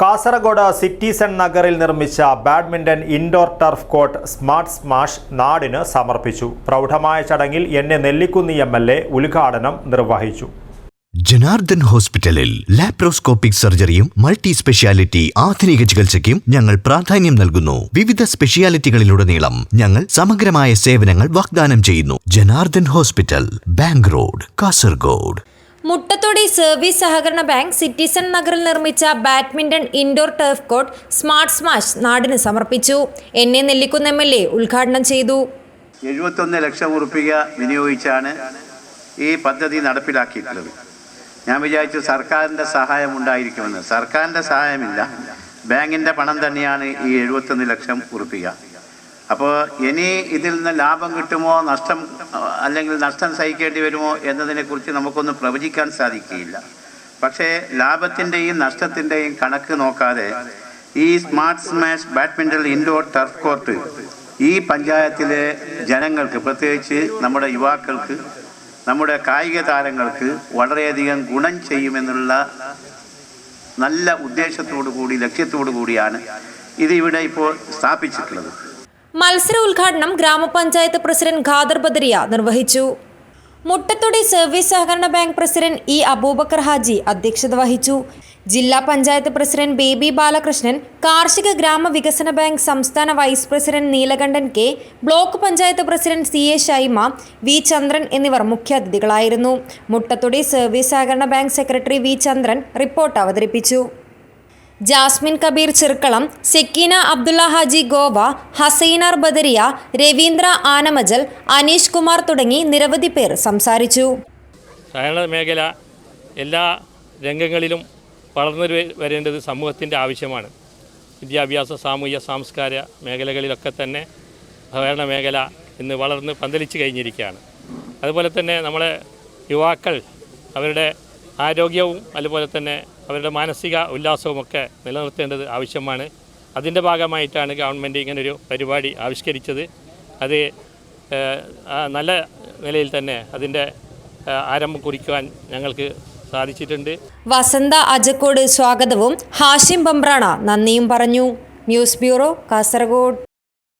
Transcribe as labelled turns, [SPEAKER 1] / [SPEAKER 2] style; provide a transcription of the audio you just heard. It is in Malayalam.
[SPEAKER 1] കാസർഗോഡ് സിറ്റിസൺ നഗറിൽ നിർമ്മിച്ച badminton indoor turf court smart smash നാടിന് സമർപ്പിച്ചു. പ്രൗഢമായ ചടങ്ങിൽ N A നെല്ലിക്കുന്നി M L A ഉദ്ഘാടനം നിർവഹിച്ചു.
[SPEAKER 2] ജനാർദ്ദൻ ഹോസ്പിറ്റലിൽ ലാപ്രോസ്കോപ്പിക് സർജറിയും മൾട്ടി സ്പെഷ്യാലിറ്റി ആധുനിക ചികിത്സയ്ക്കും ഞങ്ങൾ പ്രാധാന്യം നൽകുന്നു. വിവിധ സ്പെഷ്യാലിറ്റികളിലുടനീളം ഞങ്ങൾ സമഗ്രമായ സേവനങ്ങൾ വാഗ്ദാനം ചെയ്യുന്നു. Janardhan hospital bank road Kasaragod.
[SPEAKER 3] Muttathodi service സഹകരണ ബാങ്ക് സിറ്റിസൺ നഗറിൽ നിർമ്മിച്ച badminton indoor turf court smart smash നാടിന് സമർപ്പിച്ചു. N A Nellikunnu M L A ഉദ്ഘാടനം ചെയ്തു.
[SPEAKER 4] എഴുപത്തൊന്ന് ലക്ഷം ഉറുപ്പിക വിനിയോഗിച്ചാണ് ഈ പദ്ധതി നടപ്പിലാക്കിയിട്ടുള്ളത്. ഞാൻ വിചാരിച്ചു സർക്കാരിന്റെ സഹായം ഉണ്ടായിരിക്കുമെന്ന്. സർക്കാരിന്റെ സഹായമില്ല. ബാങ്കിന്റെ പണം തന്നെയാണ് ഈ എഴുപത്തൊന്ന് ലക്ഷം ഉറുപ്പിക. അപ്പോൾ ഇനി ഇതിൽ നിന്ന് ലാഭം കിട്ടുമോ നഷ്ടം അല്ലെങ്കിൽ നഷ്ടം സഹിക്കേണ്ടി വരുമോ എന്നതിനെക്കുറിച്ച് നമുക്കൊന്നും പ്രവചിക്കാൻ സാധിക്കുകയില്ല. പക്ഷേ ലാഭത്തിന്റെയും നഷ്ടത്തിന്റെയും കണക്ക് നോക്കാതെ ഈ smart smash badminton indoor turf court ഈ പഞ്ചായത്തിലെ ജനങ്ങൾക്ക് പ്രത്യേകിച്ച് നമ്മുടെ യുവാക്കൾക്ക് നമ്മുടെ കായിക താരങ്ങൾക്ക് വളരെയധികം ഗുണം ചെയ്യുമെന്നുള്ള നല്ല ഉദ്ദേശത്തോടു കൂടി ലക്ഷ്യത്തോടു കൂടിയാണ് ഇത് ഇവിടെ ഇപ്പോൾ സ്ഥാപിച്ചിട്ടുള്ളത്.
[SPEAKER 3] മത്സര ഉദ്ഘാടനം ഗ്രാമപഞ്ചായത്ത് പ്രസിഡന്റ് ഖാദർ ബദരിയ നിർവഹിച്ചു. മുട്ടത്തൊടി സർവീസ് സഹകരണ bank president E Abubakar Haji അധ്യക്ഷത വഹിച്ചു. ജില്ലാ പഞ്ചായത്ത് പ്രസിഡന്റ് ബേബി ബാലകൃഷ്ണൻ കാർഷിക ഗ്രാമവികസന ബാങ്ക് സംസ്ഥാന vice president Neelakandan K block panchayat president C A Shaima V Chandran എന്നിവർ മുഖ്യാതിഥികളായിരുന്നു മുട്ടത്തൊടി സർവീസ് സഹകരണ bank secretary V Chandran report അവതരിപ്പിച്ചു. ജാസ്മിൻ കബീർ ചെറുക്കളം സെക്കീന അബ്ദുള്ള ഹാജി ഗോവ ഹസൈനാർ ബദരിയ രവീന്ദ്ര ആനമജൽ അനീഷ് കുമാർ തുടങ്ങി നിരവധി പേർ സംസാരിച്ചു.
[SPEAKER 5] സഹകരണ മേഖല എല്ലാ രംഗങ്ങളിലും വളർന്നു വരേണ്ടത് സമൂഹത്തിന്റെ ആവശ്യമാണ്. വിദ്യാഭ്യാസ സാമൂഹ്യ സാംസ്കാരിക മേഖലകളിലൊക്കെ തന്നെ സഹകരണ മേഖല ഇന്ന് വളർന്ന് പന്തലിച്ച് കഴിഞ്ഞിരിക്കുകയാണ്. അതുപോലെ തന്നെ നമ്മളെ യുവാക്കൾ അവരുടെ ആരോഗ്യവും അതുപോലെ തന്നെ അവരുടെ മാനസിക ഉല്ലാസവുമൊക്കെ നിലനിർത്തേണ്ടത് ആവശ്യമാണ്. അതിന്റെ ഭാഗമായിട്ടാണ് ഗവൺമെന്റ് ഇങ്ങനൊരു പരിപാടി ആവിഷ്കരിച്ചത്. അത് നല്ല നിലയിൽ തന്നെ അതിന്റെ ആരംഭം കുറിക്കുവാൻ ഞങ്ങൾക്ക് സാധിച്ചിട്ടുണ്ട്.
[SPEAKER 3] വസന്ത അജക്കോട് സ്വാഗതവും ഹാഷിം ബംബ്രാണ നന്ദിയും പറഞ്ഞു. News bureau Kasaragod.